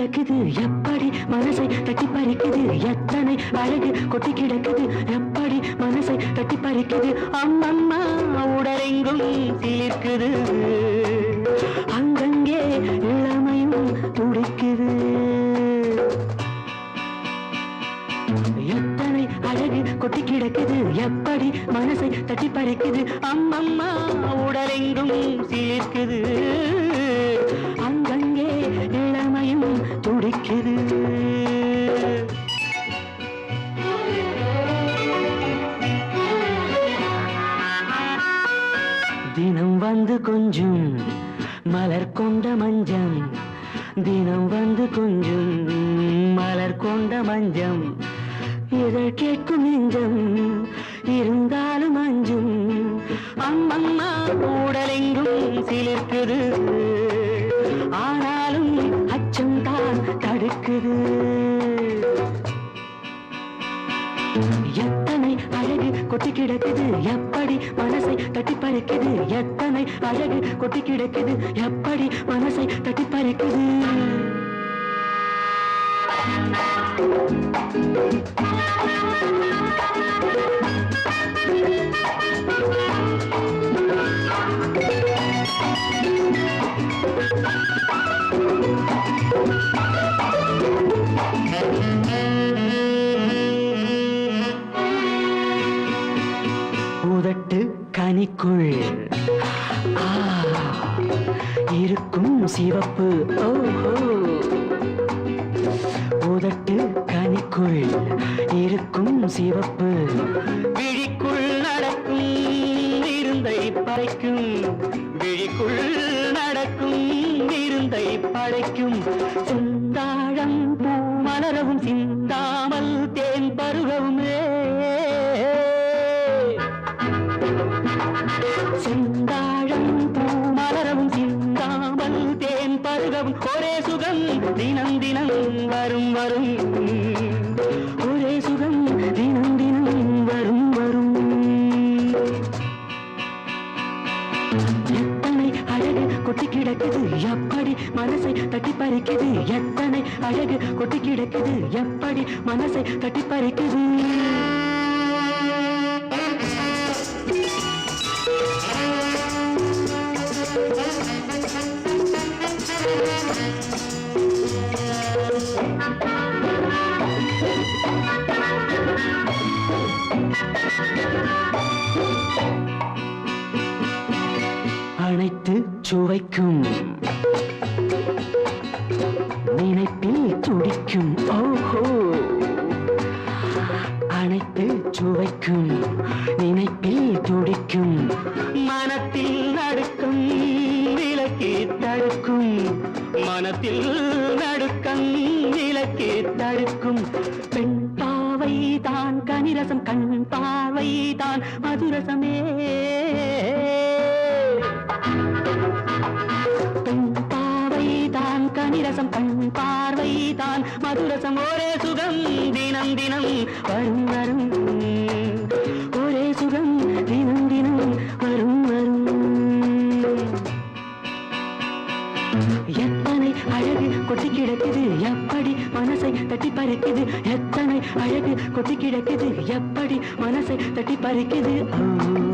கிடக்குது? எப்படி மனசை தட்டி பறிக்குது? எத்தனை அழகு கொட்டி கிடக்குது? எப்படி மனசை தட்டி பறிக்குது? அம்மம்மா உடலெங்கும் சிலிர்க்குது. அங்கங்கே இளமையும் துடிக்குது. எத்தனை அழகு கொட்டி கிடக்குது? எப்படி மனசை தட்டி பறிக்குது? அம்மம்மா உடலெங்கும் சிலிர்க்குது. வந்து கொஞ்சம் மலர் கொண்ட மஞ்சம் தினம் வந்து கொஞ்சம் மலர் கொண்ட மஞ்சம் இதழ் கேட்கும் நெஞ்சம் இருந்தாலும் அஞ்சும். அம்மம்மா உடலெங்கும் சிலிர்க்குது ஆனாலும் அச்சம் தான் தடுக்குது. கொட்டி கிடக்குது. எப்படி மனசை தட்டி பறக்குது? எத்தனை அழகு கொட்டி கிடக்குது. எப்படி மனசை தட்டி பறக்குது? Thank you. கனிக்குள் இருக்கும் சிவப்பு. ஓஹோ. உதட்டு கனிக்குள் இருக்கும் சிவப்பு. விழிக்குள் நடக்கும் இருந்தை பறைக்கும் விழிக்குள் நடக்கும் இருந்தை படைக்கும். சிந்தாழம் பூ மலரவும் சிந்தாமல் தேன் பருகவுமே. செந்தாழம் பூ மலரவும் சிந்தாமல் தேன் பருகவும் ஒரே சுகம் தினம் தினம் வரும் வரும். ஒரே சுகம் தினம் தினம் வரும் வரும். எத்தனை அழகு கொட்டி கிடக்குது எப்படி மனசை தட்டி பறிக்குது? எத்தனை அழகு கொட்டி கிடக்குது எப்படி மனசை தட்டி பறிக்குது? அனைத்து சுவைக்கும். நினைப்பில் துடிக்கும். ஓஹோ. அனைத்து சுவைக்கும். நினைப்பில் துடிக்கும். மனத்தில் நடுக்கும் விலக்கி தடுக்கும். மனத்தில் தான் கண் பார்வைதான் மதுரசமே. பெண் பார்வைதான் கனிரசம் கண் பார்வைதான் மதுரசம் ஒரே சுகம் தினம் தினம் வரும் எத்தனை அழகு கொட்டி கிடக்குது? எப்படி மனசை தட்டி பறிக்குது? எத்தனை அழகு கொட்டி கிடக்குது? எப்படி மனசை தட்டி பறிக்குது?